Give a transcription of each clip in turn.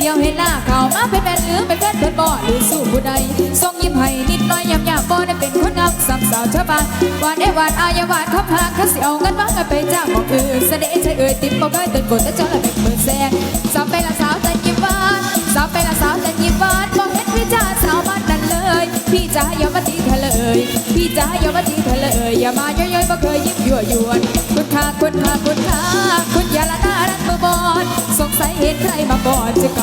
เป็นเลี้ยวเห็นหน้าเขามาเป็นเป็นหรือเป็นเพื่อนเพื่อนบ่หรือสู้ผู้ใดทรงยิ้มให้นิดน้อยยำยำบ่ได้เป็นคนงามสำสาวชาวบ้านวานเอวานอายาวานคำหางเขาสิเอาเงินมากันไปจ้างของอื่นเสด็จใจเอ่ยติดบ่เคยตื่นกดแต่เจ้าละเป็นเปิดแสงสาวไปละสาวแต่ยิ้มหวานสาวไปละสาวแต่ยิ้มหวานบ่เห็นพี่จ้าสาวบ้านนั้นเลย พี่จ้าอย่ามาตีเธอเลยพี่จ้าอย่ามาตีเธอเลยอย่ามาย่อยๆบ่เคยยิ้มยั่วยวนคุณค่าคุณค่าคุณค่าคุณอย่าละน่ารักมือบอลสงสัยเห็นใครมาก่อนจะก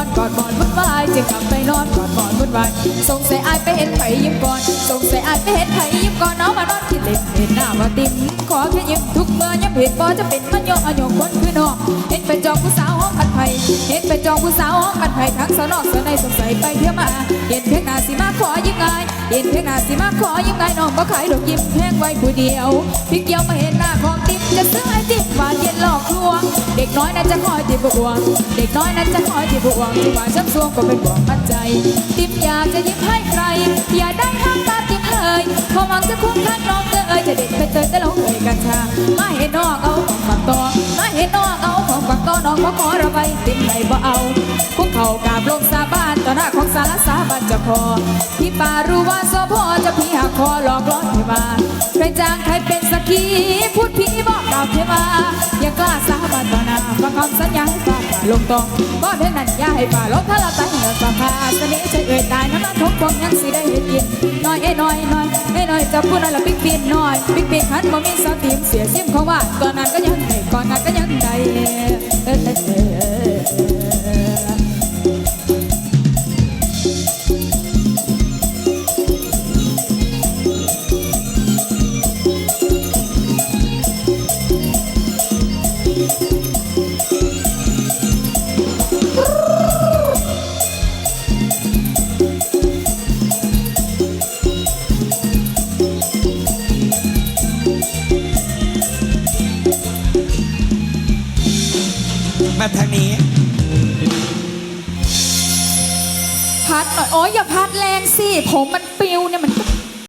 อนกอนบอนวุ่นวายจะกลับไปนอนกอนบอนวุ่นวายสงสัยอายไปเห็นไผยิ้มก่อนสงสัยอายไปเห็นไผยิ้มก่อนน้องมานอนคิดเล่นเห็นหน้ามาติ่มขอแค่ยิ้มทุกเมื่อย้ำเห็นบ่จะเป็นมันโยกอโยกคนคือน้องเห็นเป็นจองผู้สาวห้องกันไผเห็นเป็นจองผู้สาวห้องกันไผทั้งสาวนอกสาวในสงสัยไปเที่ยวมาเห็นเพียงหน้าสิมาขอยิ้มไงเห็นเพียงหน้าสิมาขอยิ้มไงน้องบ่ขายดอกยิ้มแพงไว้ผู้เดียวพี่เกียวมาเห็นหน้า เด็กน้อยนั้นจะคอยที่บวง เด็กน้อยนั้นจะคอยที่บวงที่ว่าช้ำซวงก็เป็นห่วงมั่นใจติ๊บอยากจะยิ้มให้ใคร อย่าได้ห้ามตาติ๊บเลยเพราะหวังจะคุ้มข้างน้องเตยจะเด็ดไปเตยแต่ลงเอ่ยกัญชามาเห็นน้องเอาของฝักตอมาเห็นน้องเอาของฝักตอน้องก็ขอระบายติ๊บไหนบ่เอาคุกเข่ากราบลงสาบานต่อหน้าของสารสาบานจะพอพี่ป่ารู้ว่าโซพอจะพี่หักคอหลอกล่อเทวาใครจ้างใครเป็นสักขีพูดพี่บอกก คำสัญญาให้ฟ้าผ่าลงตองบ่เพียงนั้นอย่าให้ฝ่าลงถ้าเราตายเหงื่อฝ่าผ่าเสน่ห์ใจเอ่ยตายน้ำมันทุกความยังสิได้เห็นยินน้อยเอ้ยน้อยน้อยเอ้ยน้อยจะพูดอะไรละปิ๊กปีนน้อยปิ๊กปีนหันบ่มีสติมเสียซิมเขาว่าตอนนั้นก็ มาทางนี้ พัดหน่อย โอ้ยอย่าพัดแรงสิ ผมมันปิวเนี่ยมันก็